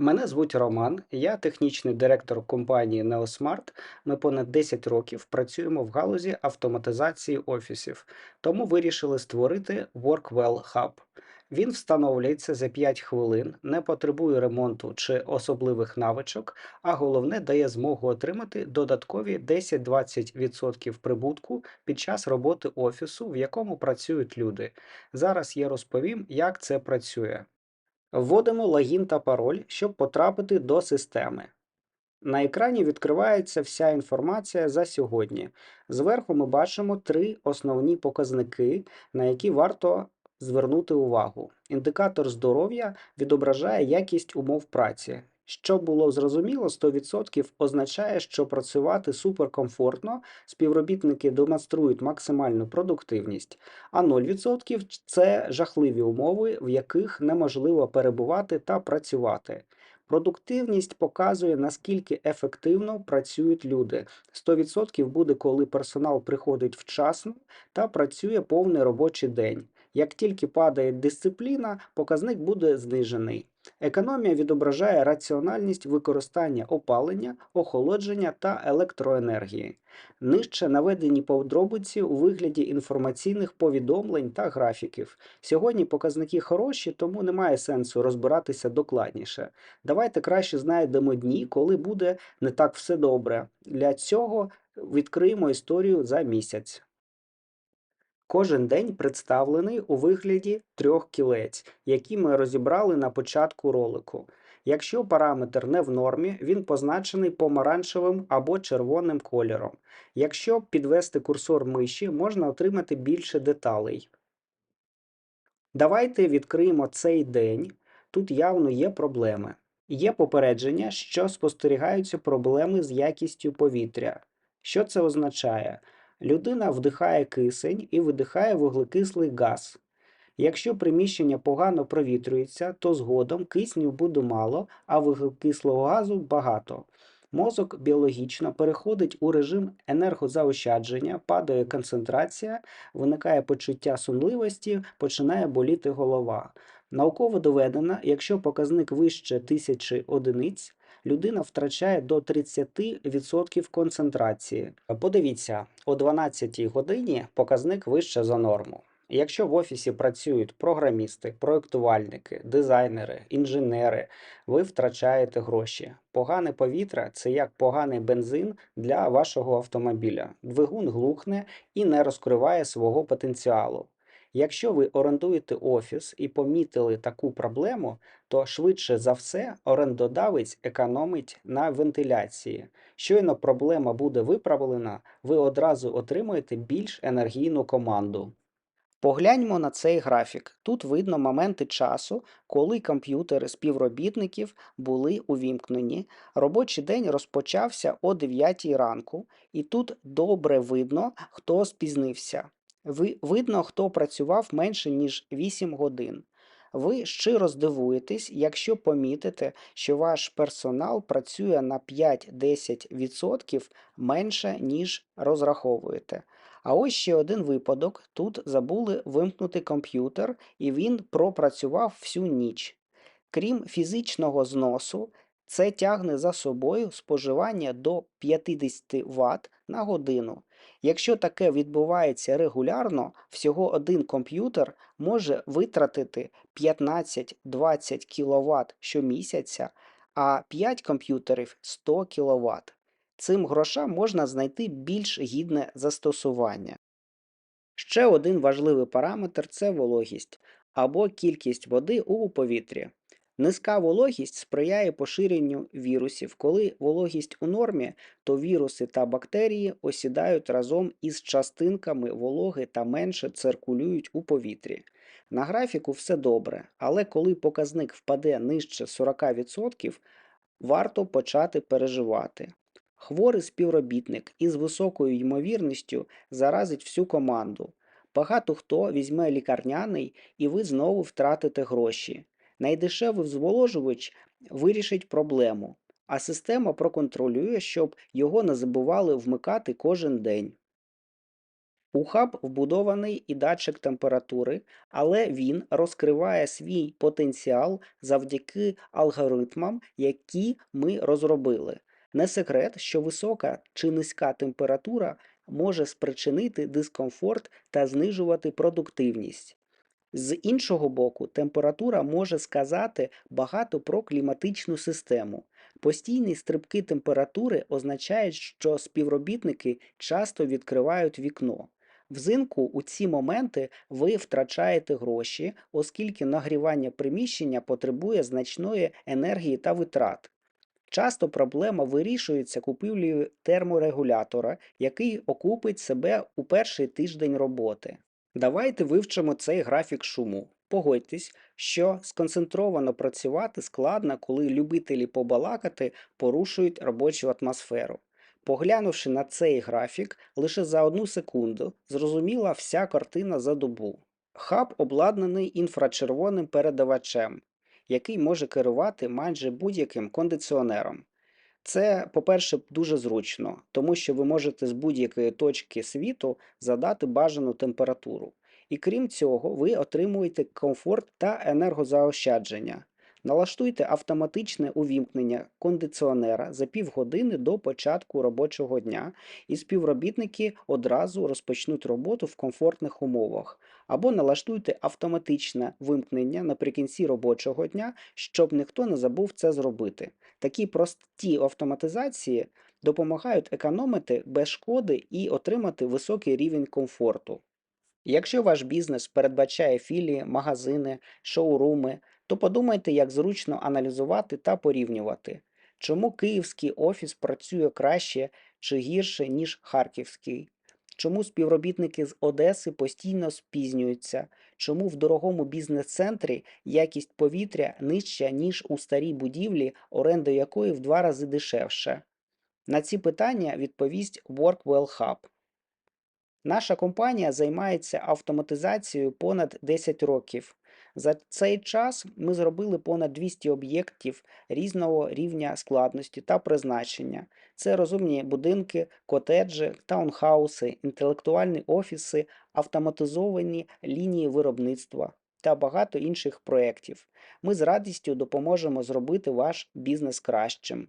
Мене звуть Роман, я технічний директор компанії Neosmart. Ми понад 10 років працюємо в галузі автоматизації офісів, тому вирішили створити Workwell Hub. Він встановлюється за 5 хвилин, не потребує ремонту чи особливих навичок, а головне дає змогу отримати додаткові 10-20% прибутку під час роботи офісу, в якому працюють люди. Зараз я розповім, як це працює. Вводимо логін та пароль, щоб потрапити до системи. На екрані відкривається вся інформація за сьогодні. Зверху ми бачимо три основні показники, на які варто звернути увагу. Індикатор здоров'я відображає якість умов праці. Щоб було зрозуміло, 100% означає, що працювати суперкомфортно, співробітники демонструють максимальну продуктивність, а 0% це жахливі умови, в яких неможливо перебувати та працювати. Продуктивність показує, наскільки ефективно працюють люди. 100% буде, коли персонал приходить вчасно та працює повний робочий день. Як тільки падає дисципліна, показник буде знижений. Економія відображає раціональність використання опалення, охолодження та електроенергії. Нижче наведені подробиці у вигляді інформаційних повідомлень та графіків. Сьогодні показники хороші, тому немає сенсу розбиратися докладніше. Давайте краще знайдемо дні, коли буде не так все добре. Для цього відкриємо історію за місяць. Кожен день представлений у вигляді трьох кілець, які ми розібрали на початку ролику. Якщо параметр не в нормі, він позначений помаранчевим або червоним кольором. Якщо підвести курсор миші, можна отримати більше деталей. Давайте відкриємо цей день. Тут явно є проблеми. Є попередження, що спостерігаються проблеми з якістю повітря. Що це означає? Людина вдихає кисень і видихає вуглекислий газ. Якщо приміщення погано провітрюється, то згодом кисню буде мало, а вуглекислого газу багато. Мозок біологічно переходить у режим енергозаощадження, падає концентрація, виникає почуття сумливості, починає боліти голова. Науково доведено, якщо показник вище 1000 одиниць, людина втрачає до 30% концентрації. Подивіться, о 12 годині показник вище за норму. Якщо в офісі працюють програмісти, проєктувальники, дизайнери, інженери, ви втрачаєте гроші. Погане повітря це як поганий бензин для вашого автомобіля. Двигун глухне і не розкриває свого потенціалу. Якщо ви орендуєте офіс і помітили таку проблему, то швидше за все орендодавець економить на вентиляції. Щойно проблема буде виправлена, ви одразу отримуєте більш енергійну команду. Погляньмо на цей графік. Тут видно моменти часу, коли комп'ютери співробітників були увімкнені. Робочий день розпочався о 9 ранку, і тут добре видно, хто спізнився. Ви, видно, хто працював менше, ніж 8 годин. Ви щиро здивуєтесь, якщо помітите, що ваш персонал працює на 5-10% менше, ніж розраховуєте. А ось ще один випадок. Тут забули вимкнути комп'ютер, і він пропрацював всю ніч. Крім фізичного зносу, це тягне за собою споживання до 50 Вт на годину. Якщо таке відбувається регулярно, всього один комп'ютер може витратити 15-20 кВт щомісяця, а 5 комп'ютерів 100 кВт. Цим грошам можна знайти більш гідне застосування. Ще один важливий параметр це вологість або кількість води у повітрі. Низька вологість сприяє поширенню вірусів. Коли вологість у нормі, то віруси та бактерії осідають разом із частинками вологи та менше циркулюють у повітрі. На графіку все добре, але коли показник впаде нижче 40%, варто почати переживати. Хворий співробітник із високою ймовірністю заразить всю команду. Багато хто візьме лікарняний і ви знову втратите гроші. Найдешевий зволожувач вирішить проблему, а система проконтролює, щоб його не забували вмикати кожен день. У хаб вбудований і датчик температури, але він розкриває свій потенціал завдяки алгоритмам, які ми розробили. Не секрет, що висока чи низька температура може спричинити дискомфорт та знижувати продуктивність. З іншого боку, температура може сказати багато про кліматичну систему. Постійні стрибки температури означають, що співробітники часто відкривають вікно. Взимку у ці моменти ви втрачаєте гроші, оскільки нагрівання приміщення потребує значної енергії та витрат. Часто проблема вирішується купівлею терморегулятора, який окупить себе у перший тиждень роботи. Давайте вивчимо цей графік шуму. Погодьтесь, що сконцентровано працювати складно, коли любителі побалакати порушують робочу атмосферу. Поглянувши на цей графік, лише за одну секунду зрозуміла вся картина за добу. Хаб обладнаний інфрачервоним передавачем, який може керувати майже будь-яким кондиціонером. Це, по-перше, дуже зручно, тому що ви можете з будь-якої точки світу задати бажану температуру. І крім цього, ви отримуєте комфорт та енергозаощадження. Налаштуйте автоматичне увімкнення кондиціонера за півгодини до початку робочого дня, і співробітники одразу розпочнуть роботу в комфортних умовах. Або налаштуйте автоматичне вимкнення наприкінці робочого дня, щоб ніхто не забув це зробити. Такі прості автоматизації допомагають економити без шкоди і отримати високий рівень комфорту. Якщо ваш бізнес передбачає філії, магазини, шоуруми, то подумайте, як зручно аналізувати та порівнювати, чому київський офіс працює краще чи гірше, ніж харківський, чому співробітники з Одеси постійно спізнюються, чому в дорогому бізнес-центрі якість повітря нижча, ніж у старій будівлі, оренда якої в два рази дешевше. На ці питання відповість Workwell Hub. Наша компанія займається автоматизацією понад 10 років. За цей час ми зробили понад 200 об'єктів різного рівня складності та призначення. Це розумні будинки, котеджі, таунхауси, інтелектуальні офіси, автоматизовані лінії виробництва та багато інших проєктів. Ми з радістю допоможемо зробити ваш бізнес кращим.